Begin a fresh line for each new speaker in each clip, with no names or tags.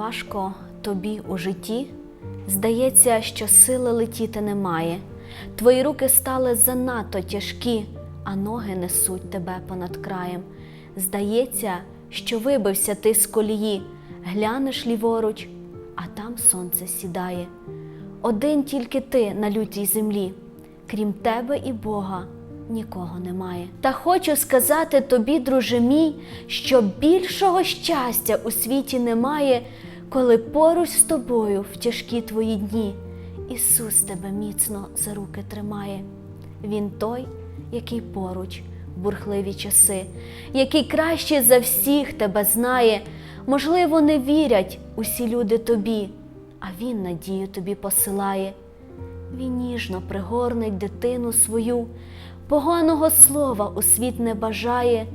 важко тобі у житті, здається, що сили летіти немає. Твої руки стали занадто тяжкі, а ноги несуть тебе понад краєм. Здається, що вибився ти з колії, глянеш ліворуч, а там сонце сідає. Один тільки ти на лютій землі, крім тебе і Бога нікого немає. Та хочу сказати тобі, друже мій, що більшого щастя у світі немає, коли поруч з тобою в тяжкі твої дні Ісус тебе міцно за руки тримає. Він той, який поруч бурхливі часи, який краще за всіх тебе знає. Можливо, не вірять усі люди тобі, а Він надію тобі посилає. Він ніжно пригорнить дитину свою, поганого слова у світ не бажає,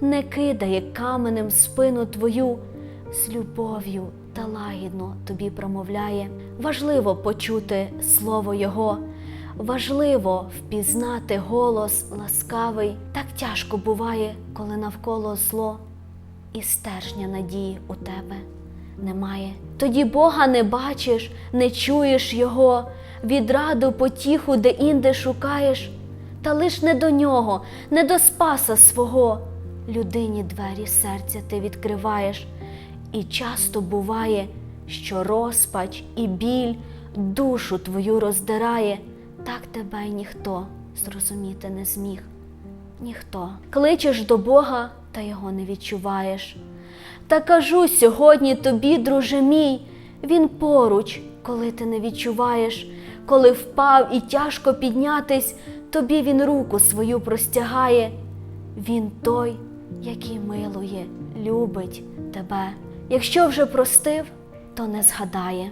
не кидає каменем спину твою, з любов'ю та лагідно тобі промовляє. Важливо почути слово Його, важливо впізнати голос ласкавий. Так тяжко буває, коли навколо зло, і стержня надії у тебе немає. Тоді Бога не бачиш, не чуєш Його, відраду потіху де-інде шукаєш, та лиш не до нього, не до Спаса свого. Людині двері серця ти відкриваєш, і часто буває, що розпач і біль душу твою роздирає, так тебе ніхто зрозуміти не зміг ніхто. Кличеш до Бога, та його не відчуваєш. Та кажу сьогодні тобі, друже мій, він поруч, коли ти не відчуваєш, коли впав і тяжко піднятись, тобі він руку свою простягає. Він той, який милує, любить тебе. Якщо вже простив, то не згадає.